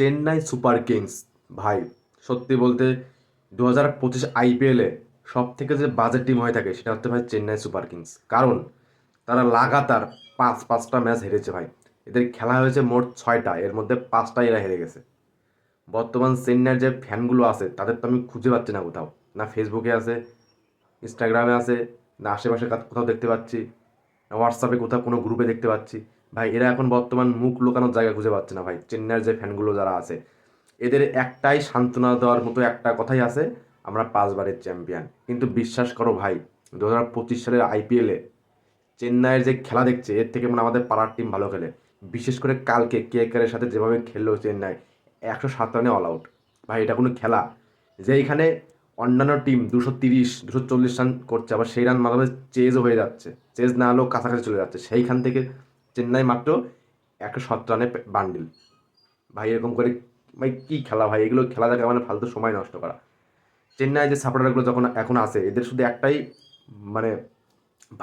Chennai super Kings. ভাই, সত্যি বলতে দু হাজার পঁচিশ আইপিএলে সব থেকে যে বাজেট টিম হয়ে থাকে সেটা হচ্ছে ভাই চেন্নাই সুপার কিংস। কারণ তারা লাগাতার পাঁচ, পাঁচটা ম্যাচ হেরেছে ভাই। এদের খেলা হয়েছে মোট ছয়টা, এর মধ্যে পাঁচটা এরা হেরে গেছে। বর্তমান চেন্নাইয়ের যে ফ্যানগুলো আছে, তাদের তো আমি খুঁজে পাচ্ছি না কোথাও। না ফেসবুকে আছে, ইনস্টাগ্রামে আছে, না আশেপাশে কোথাও দেখতে পাচ্ছি, না হোয়াটসঅ্যাপে কোথাও কোনো গ্রুপে দেখতে পাচ্ছি। ভাই, এরা এখন বর্তমান মুখ লুকানোর জায়গা খুঁজে পাচ্ছে না ভাই। চেন্নাইয়ের যে ফ্যানগুলো যারা আছে, এদের একটাই সান্ত্বনা দেওয়ার মতো একটা কথাই আছে, আমরা পাঁচবারের চ্যাম্পিয়ন। কিন্তু বিশ্বাস করো ভাই দু হাজার পঁচিশ সালের আইপিএলে চেন্নাইয়ের যে খেলা দেখছে, এর থেকে মানে আমাদের পাড়ার টিম ভালো খেলে। বিশেষ করে কালকে কে কেয়ারের সাথে যেভাবে খেললো চেন্নাই, একশো সাত রানে অল আউট ভাই, এটা কোনো খেলা। যে এখানে অন্যান্য টিম দুশো তিরিশ, দুশো চল্লিশ রান করছে, আবার সেই রান মাঝে চেজও হয়ে যাচ্ছে। চেজ না হলেও কাছাকাছি চলে যাচ্ছে। সেইখান থেকে চেন্নাই মাত্র একশো সাত রানে বান্ডিল ভাই, এরকম করে, ভাই, কী খেলা ভাই? এগুলো খেলা দেখা মানে ফালতু সময় নষ্ট করা। চেন্নাই যে সাপোর্টারগুলো যখন এখন আছে, এদের শুধু একটাই মানে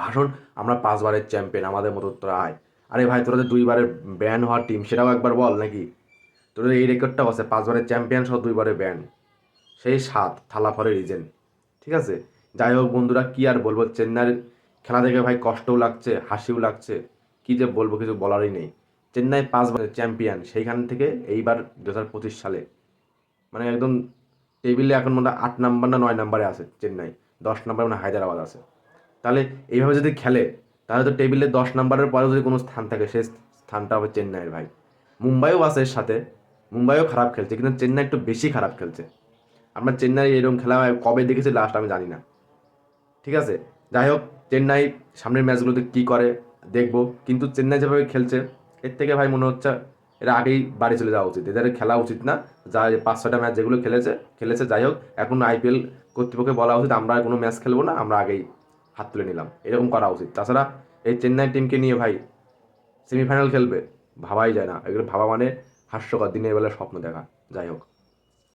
ভাষণ, আমরা পাঁচবারের চ্যাম্পিয়ন আমাদের মতো তোরা আয়। আরে ভাই, তোরা যে দুইবারের ব্যান হওয়ার টিম সেটাও একবার বল নাকি? তোদের এই রেকর্ডটাও আছে, পাঁচবারের চ্যাম্পিয়ন সহ দুইবারে ব্যান সেই সাত থালা ফরে রিজেন ঠিক আছে? যাই হোক বন্ধুরা, কি আর বলব, চেন্নাইয়ের খেলা দেখে ভাই কষ্টও লাগছে, হাসিও লাগছে। কি যে বলব কিছু বলারই নেই। চেন্নাই পাঁচবারের চ্যাম্পিয়ন সেইখান থেকে এইবার দু হাজার পঁচিশ সালে। মানে একদম টেবিলে এখন মনে হয় আট নাম্বার না নয় নাম্বারে আছে চেন্নাই। দশ নাম্বার মানে হায়দ্রাবাদ আছে। তাহলে এইভাবে যদি খেলে, তাহলে তো টেবিলে দশ নাম্বারের পরেও যদি কোনো স্থান থাকে, সেই স্থানটা হবে চেন্নাইয়ের ভাই। মুম্বাইও আছে এর সাথে, মুম্বাইও খারাপ খেলছে, কিন্তু চেন্নাই একটু বেশি খারাপ খেলছে। আমরা চেন্নাই এরকম খেলা কবে দেখেছি লাস্ট আমি জানি না। ঠিক আছে? যাই হোক, চেন্নাই সামনের ম্যাচগুলোতে কী করে দেখব। কিন্তু চেন্নাই যেভাবে খেলছে, এর থেকে ভাই মনে হচ্ছে এরা আগেই বাড়ি চলে যাওয়া উচিত। এদের খেলা উচিত না। যা পাঁচ ছটা ম্যাচ যেগুলো খেলেছে খেলেছে, যাই হোক, এখন আইপিএল কর্তৃপক্ষকে বলা উচিত, আমরা কোনো ম্যাচ খেলব না, আমরা আগেই হাত তুলে নিলাম। এরকম করা উচিত। তাছাড়া এই চেন্নাই টিমকে নিয়ে ভাই সেমিফাইনাল খেলবে, ভাবাই যায় না। এগুলো ভাবা মানে হাস্যকর, দিনের বেলা স্বপ্ন দেখা, যাই হোক।